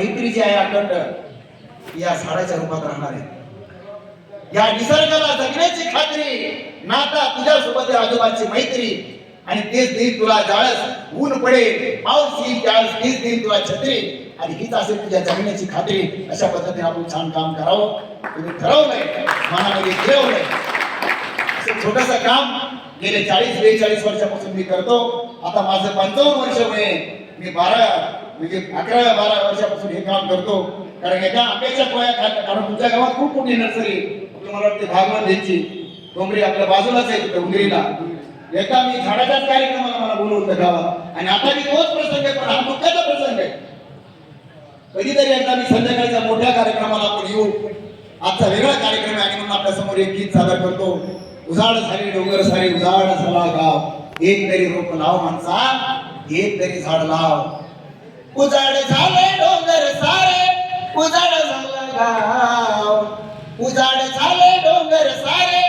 मैत्री जी आहे अखंड. या झाडाच्या रूपात राहणार आहे. या निसर्गाला जगण्याची खात्री नाता तुझ्यासोबत सोबत आजोबाची मैत्री. आणि तेच देईल तुला जाळस ऊन पडेल पाऊस येईल त्यावेळेस तेच देईल तुला छत्री. आणि हीच असेल तुझ्या जगण्याची खात्री. अशा पद्धतीने आपण छान काम करावं. तुम्ही ठरवलंय मनामध्ये ठेवलंय असं छोटस काम गेले चाळीस बेचाळीस वर्षापासून मी करतो. आता माझं पंचावन्न वर्ष वय मी बारा म्हणजे अकरा बारा वर्षापासून हे काम करतो. कारण एका आंब्याच्या पोया खाल्ल्या कारण तुमच्या गावात खूप मोठी नर्सरी मला वाटते भागवत यांची. डोंगरी आपल्या बाजूलाच आहे डोंगरीला. एका मी झाडाच्याच कार्यक्रमाला मला बोलवलं होतं गावात. आणि आता मी तोच प्रसंग आहे पण हा दुःखाचा प्रसंग आहे. कधीतरी एकदा मी संध्याकाळच्या मोठ्या कार्यक्रमाला आपण येऊ. आजचा वेगळा कार्यक्रम आहे आणि म्हणून आपल्यासमोर एक गीत सादर करतो. उजाड झाले डोंगर सारी उजाड झाला गाव. एक तरी रोप लाव माणसा एक तरी झाड लाव. उजाड झाले डोंगर सारे. उजाड झाला गाव. उजाड झाले डोंगर सारे.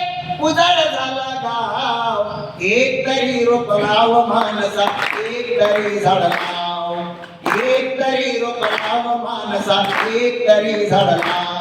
उजाड झाला गाव. एक तरी रोप लाव माणसा. एक तरी झाड लाव. एक तरी रोप लाव माणसा. एक तरी झाड लाव.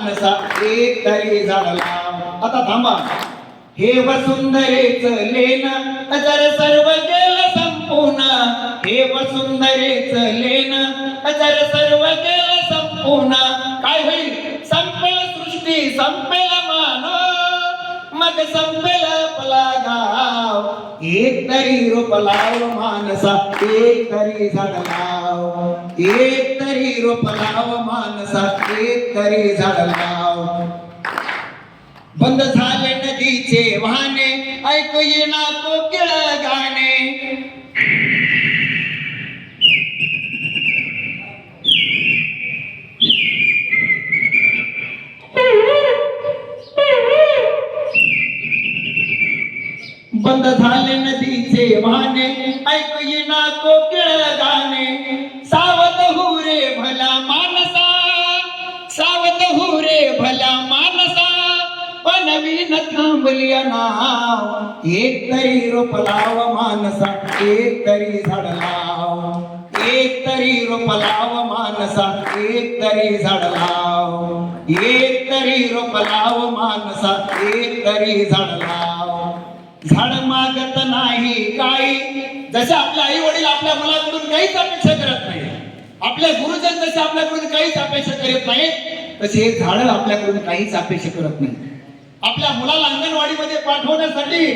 मानसा एक तरी झाड लाव आता थांबा. हे वसुंधरेच लेन जर सर्व गेल संपूर्ण हे वसुंधरेच लेन जर सर्व गेल संपूर्ण काय होईल? संपेल सृष्टी संपेल मानव. मग संपेल आपला गाव. एक तरी रोप लाव मानसा एक तरी झाड लाव. एक तरी रोप लाव मानसा एक तरी झाड लाव. बंद झाले नदीचे वाहने ऐकू तो कोकिळ गाणे बंद झाले नदीचे वाहने. ऐकू येना कोकिळ गाणे. सावध हो रे भला मानसा. सावध हो रे भला मानसा. पण नवीन थांबली नाव. एक तरी रोप लाव मानसा. एक तरी झाड लाव. एक तरी रोप लाव मानसा. एक तरी झाड लाव. एक तरी रोप लाव मानसा. एक तरी झाड लाव. झाड मागत नाही काही. जसे आपले आई वडील आपल्या मुलाकडून काहीच अपेक्षा करत नाही. आपल्या गुरुजन जसे आपल्याकडून काहीच अपेक्षा करत नाही तसे हे झाड आपल्याकडून काहीच अपेक्षा करत नाही. आपल्या मुलाला अंगणवाडीमध्ये पाठवण्यासाठी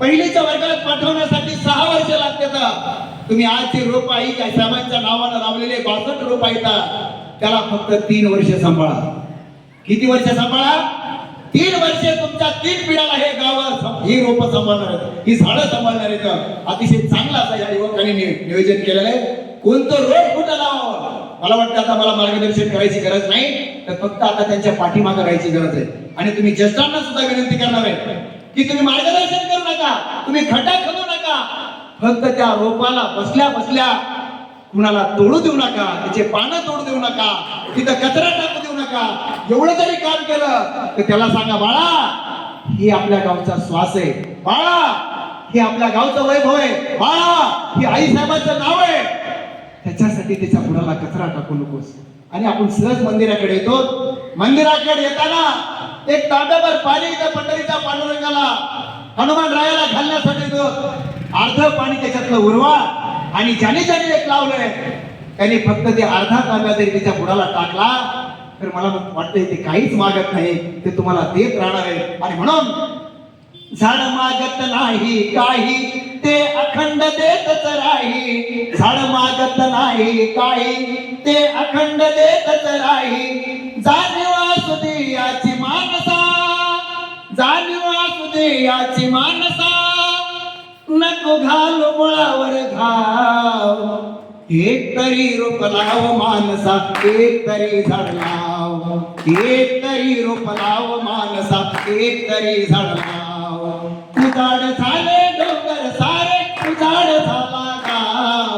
पहिलीच्या वर्गात पाठवण्यासाठी सहा वर्ष लागतात. तुम्ही आजचे रोप आई काय साहेबांच्या नावानं लावलेले बासष्ट रोप आहेत त्याला फक्त तीन वर्ष सांभाळा. किती वर्ष सांभाळा? तीन वर्षे तुमच्या तीन पिढ्याला हे गाव ही रोप सांभाळणार आहेत. ही झाडं सांभाळणार आहेत. अतिशय चांगला असा या युवकांनी नियोजन केलेलं आहे. कोणतं रोप कुठं लावावं? मला वाटतं आता मला मार्गदर्शन करायची गरज नाही तर फक्त आता त्यांच्या पाठीमागे राहायची गरज आहे. आणि तुम्ही ज्येष्ठांना सुद्धा विनंती करणार आहे की तुम्ही मार्गदर्शन करू नका तुम्ही खड्डा खणू नका. फक्त त्या रोपाला बसल्या बसल्या कुणाला तोडू देऊ नका त्याचे पानं तोडू देऊ नका तिथं कचरा टाकू देऊ नका एवढं जरी काम केलं तर त्याला सांगा बाळा ही आपल्या गावचा श्वास आहे. बाळा हे आपल्या गावचं वैभव आहे. बाळा ही आई साहेबांचं नाव आहे. त्याच्यासाठी त्याच्या बुडाला कचरा टाकू नकोस. आणि आपण सहज मंदिराकडे येतो. मंदिराकडे येताना एक तांब्याभर पाणी इथं पंढरीच्या पांडुरंगाला हनुमान रायाला घालण्यासाठी तो अर्ध पाणी त्याच्यातलं उरवा आणि ज्याने ज्याने एक लावलंय त्याने फक्त ते अर्धा तांब्या जरी त्याच्या बुडाला टाकला तर मला वाटतंय ते काहीच मागत नाही ते तुम्हाला देत राहणार आहे. आणि म्हणून झाड मागत नाही काही ते अखंड देतच राही. झाड मागत नाही काही ते अखंड देतच राही. जाणीव याची मानसा जाणीव दे याची मानसा. नको घालू मुळावर घाव. एक तरी रोप लाव मानसा एक तरी झाड लाव. एक तरी रोप लाव मानसा एक तरी झाड लाव. उजाड झाले डोंगर सारे उजाड झाला गाव.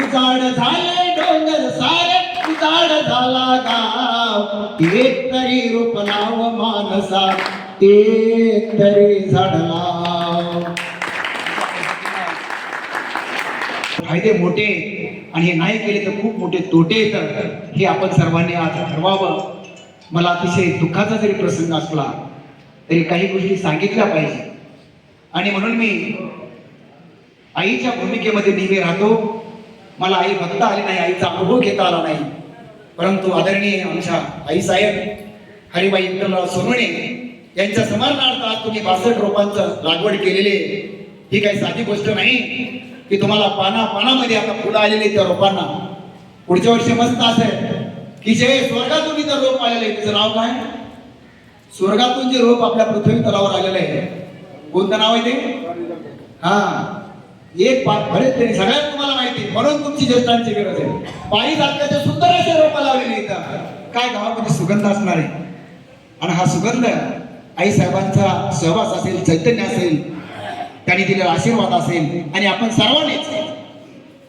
उजाड झाले डोंगर सारे उजाड झाला गाव. एक तरी रोप लाव मानसा एक तरी झाड लाव. फायदे मोठे आणि हे नाही केले तर खूप मोठे तोटे तर हे आपण सर्वांनी आज ठरवावं. मला अतिशय दुःखाचा जरी प्रसंग असला तरी काही गोष्टी सांगितल्या पाहिजे. आणि म्हणून मी आईच्या भूमिकेमध्ये नेहमी राहतो. मला आई बघता आली नाही आईचा अनुभव घेता आला नाही. परंतु आदरणीय आमच्या आईसाहेब हरिबाई विठ्ठलराव सोनवणे यांच्या स्मरणार्थ आज तुम्ही बासष्ट रोपांचं लागवड केलेली आहे. ही काही साधी गोष्ट नाही की तुम्हाला पाना पानामध्ये आता फुलं आलेली त्या रोपांना. पुढच्या वर्षी मस्त असेल की जे स्वर्गातून इथं रोप आलेलं आहे त्याचं नाव काय? स्वर्गातून जे रोप आपल्या पृथ्वी तलावर आलेलं आहे कोणतं नाव आहे ते? हा. एक पाठ बरेच तरी सगळ्यात तुम्हाला माहिती आहे. म्हणून तुमची ज्येष्ठांची गरज आहे. पायी जातल्याच्या सुंदर असे रोप लावलेले इथं. काय गावामध्ये सुगंध असणार आहे? आणि हा सुगंध आई साहेबांचा सहवास असेल चैतन्य असेल त्यांनी दिलेला आशीर्वाद असेल आणि आपण सर्वांनीच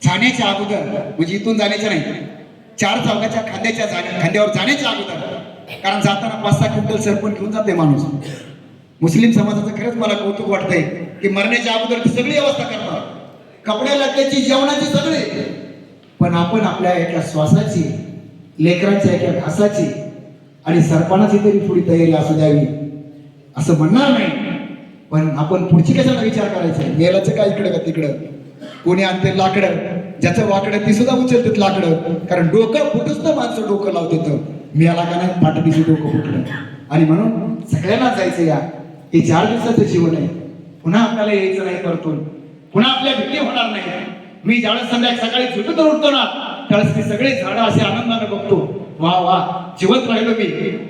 जाण्याच्या अगोदर म्हणजे इथून जाण्याचं नाही चार चौकाच्या खांद्याच्या जाण्या खांद्यावर जाण्याच्या अगोदर. कारण जाताना पाच सहा क्विंटल सरपण घेऊन जाते माणूस. मुस्लिम समाजाचं खरंच मला कौतुक वाटतंय की मरण्याच्या अगोदर ती सगळी व्यवस्था करतात कपड्या लत्याची जेवणाची सगळी. पण आपण आपल्या एका श्वासाची लेकरांच्या एका घासाची आणि सरपणाची तरी थोडी तयारी असू द्यावी असं म्हणणार नाही. पण आपण पुढची कशाला विचार करायचा? गेल्याचं काय इकडं का तिकडं? कोणी आणते लाकडं? ज्याचं वाकडं ती सुद्धा उचलतात लाकडं. कारण डोकं फुटूच तर माणसं डोकं लावत होतं मी आला का नाही? पाठीशी डोकं फुटलं. आणि म्हणून सगळ्यांना जायचं या. हे चार दिवसाचं जीवन आहे. पुन्हा आपल्याला यायचं नाही परतून. पुन्हा आपल्या भीती होणार नाही. मी ज्यावेळेस संध्याकाळी सकाळी झोपेतून उठतो ना त्यावेळेस मी सगळे झाडं असे आनंदाने बघतो. वा वा. जिवंत राहिलो मी.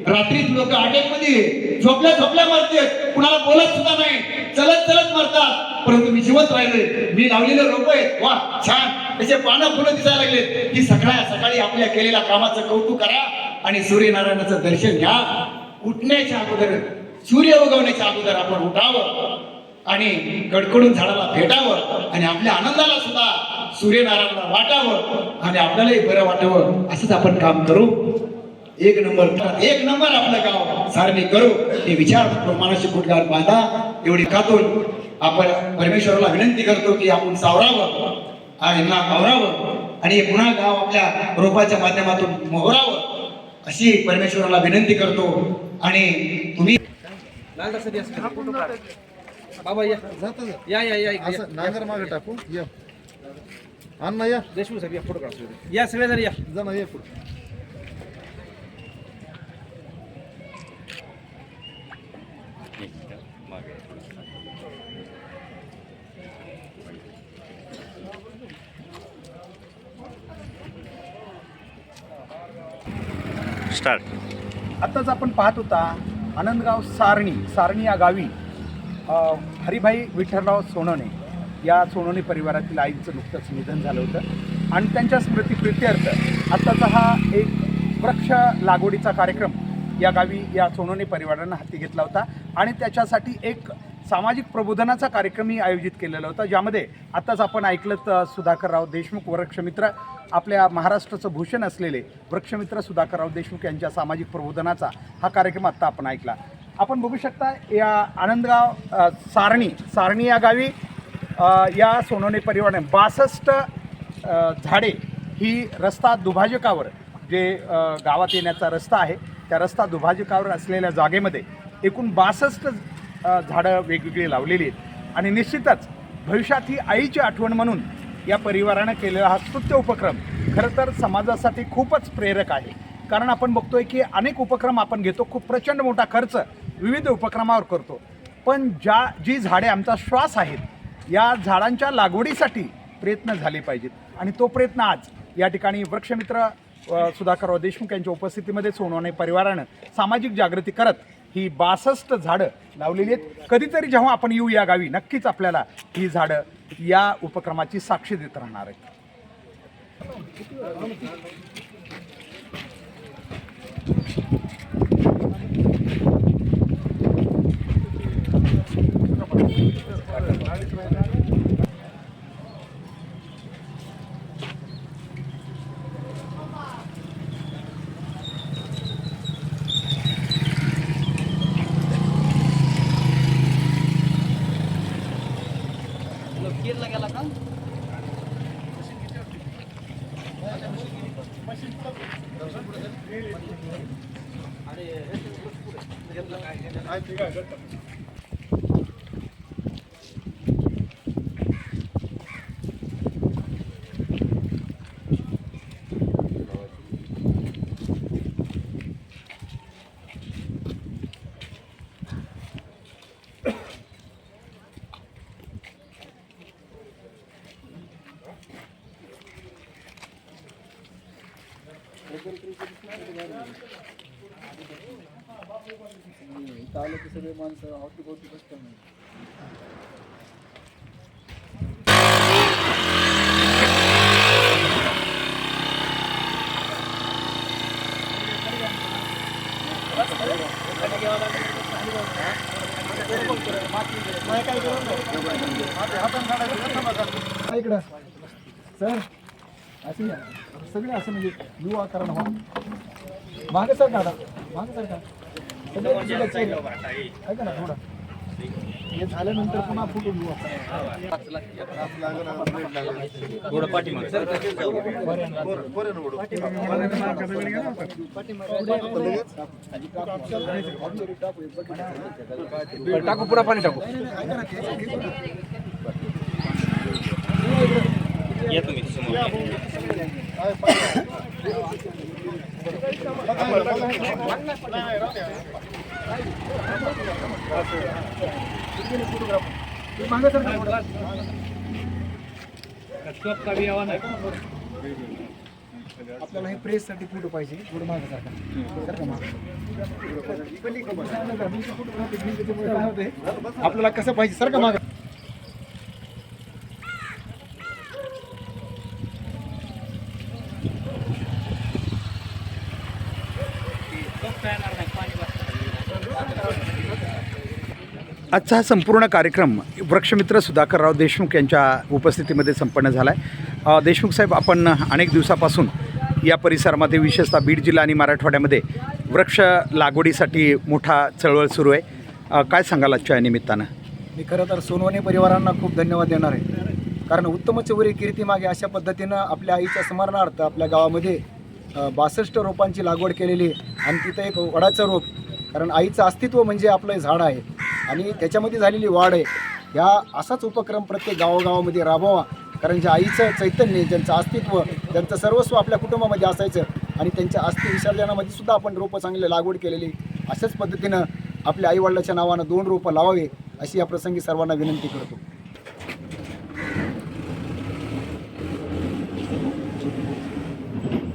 रात्रीच लोक अटॅकमध्ये झोपल्या झोपल्या मरते कुणाला बोलत सुद्धा नाही. चलत चलत मरतात. परंतु मी जिवंत राहिलोय. मी लावलेले रोप आहेत. वा छान. त्याचे पानं फुलं दिसायला लागलेत. की सकाळ सकाळी आपल्या केलेल्या कामाचं कौतुक करा आणि सूर्यनारायणाचं दर्शन घ्या. उठण्याच्या अगोदर सूर्य उगवण्याच्या अगोदर आपण उठावं आणि कडकडून झाडाला भेटावं आणि आपल्या आनंदाला सुद्धा सूर्यनारायणाला वाटावं आणि आपल्यालाही बरं वाटावं असंच आपण काम करू. एक नंबर एक नंबर आपलं गाव सारणी करू. हे विचार प्रमाणाशी गुटगार बांधा एवढी खातून आपण परमेश्वराला विनंती करतो की आपण सावरावं आणि ना आवरावं आणि हे पुन्हा गाव आपल्या रोपाच्या माध्यमातून मोहरावं अशी परमेश्वराला विनंती करतो. आणि तुम्ही बाबा या? या. या या या. असं नांगर मागे टाकू. ना या देशमुख सर या फोटो काढ या सगळे जण या जा ना या पुढे स्टार्ट आत्ताच आपण पाहत होता आनंदगाव सारणी सारणी या गावी अ, हरिभाई विठ्ठलराव सोनवणे. या सोनवणे परिवारातील आईचं नुकतंच निधन झालं होतं. आणि त्यांच्या स्मृतिप्रित्यर्थ आत्ताचा हा एक वृक्ष लागवडीचा कार्यक्रम या गावी या सोनवणे परिवारानं हाती घेतला होता. आणि त्याच्यासाठी एक सामाजिक प्रबोधनाचा कार्यक्रमही आयोजित केलेला होता ज्यामध्ये आत्ताच आपण ऐकलं तर सुधाकरराव देशमुख वृक्षमित्र. आपल्या महाराष्ट्राचं भूषण असलेले वृक्षमित्र सुधाकरराव देशमुख यांच्या सामाजिक प्रबोधनाचा हा कार्यक्रम आत्ता आपण ऐकला. आपण बघू शकता या आनंदगाव सारणी सारणी या गावी या सोनवणे परिवाराने बासष्ट झाडे ही रस्ता दुभाजकावर जे गावात येण्याचा रस्ता आहे त्या रस्ता दुभाजकावर असलेल्या जागेमध्ये एकूण बासष्ट झाडं वेगवेगळी लावलेली आहेत. आणि निश्चितच भविष्यात ही आईची आठवण म्हणून या परिवारानं केलेला हा स्तुत्य उपक्रम खरं तर समाजासाठी खूपच प्रेरक आहे. कारण आपण बघतोय की अनेक उपक्रम आपण घेतो खूप प्रचंड मोठा खर्च विविध उपक्रमावर करतो. पण ज्या जी झाडे आमचा श्वास आहेत या झाडांच्या लागवडीसाठी प्रयत्न झाले पाहिजेत. आणि तो प्रयत्न आज या ठिकाणी वृक्षमित्र सुधाकरराव देशमुख यांच्या उपस्थितीमध्ये सोनवाने परिवारानं सामाजिक जागृती करत ही बासष्ट झाडं लावलेली आहेत. कधीतरी जेव्हा आपण येऊ या गावी नक्कीच आपल्याला ही झाडं या उपक्रमाची साक्षी देत राहणार आहेत. よかったです。तालुके सगळे माणसं अवतीभोवती बसतात इकडं. सर असं या सगळे असं म्हणजे यू आकारण व्हा. मागे सर काढा मागे सर काढा ऐका ना थोडं. हे झाल्यानंतर पुन्हा फुटू घेऊ टाकू पुन्हा पाणी टाकू. सर थोडं आपल्याला हे प्रेससाठी फोटो पाहिजे फोटो मागे सारखा सर मागे? आपल्याला कसं पाहिजे सर का मागे? आजचा हा संपूर्ण कार्यक्रम वृक्षमित्र सुधाकरराव देशमुख यांच्या उपस्थितीमध्ये संपन्न झाला आहे देशमुख साहेब आपण अनेक दिवसापासून या परिसरामध्ये विशेषतः बीड जिल्हा आणि मराठवाड्यामध्ये वृक्ष लागवडीसाठी मोठा चळवळ सुरू आहे. काय सांगाल आजच्या निमित्तानं? मी खरं तर सोनवणे परिवारांना खूप धन्यवाद देणार आहे. कारण उत्तम चौरी कीर्तीमागे अशा पद्धतीनं आपल्या आईच्या स्मरणार्थ आपल्या गावामध्ये बासष्ट रोपांची लागवड केलेली आणि तिथं एक वडाचं रोप कारण आईचं अस्तित्व म्हणजे आपलं झाड आहे. आणि त्याच्यामध्ये झालेली वाढ आहे. ह्या असाच उपक्रम प्रत्येक गावोगावामध्ये राबवा कारण ज्या आईचं चैतन्य ज्यांचं अस्तित्व ज्यांचं सर्वस्व आपल्या कुटुंबामध्ये असायचं आणि त्यांच्या अस्थि विसर्जनामध्ये सुद्धा आपण रोपं चांगले लागवड केलेली अशाच पद्धतीनं आपल्या आईवडिलाच्या नावानं दोन रोपं लावावे अशी या प्रसंगी सर्वांना विनंती करतो.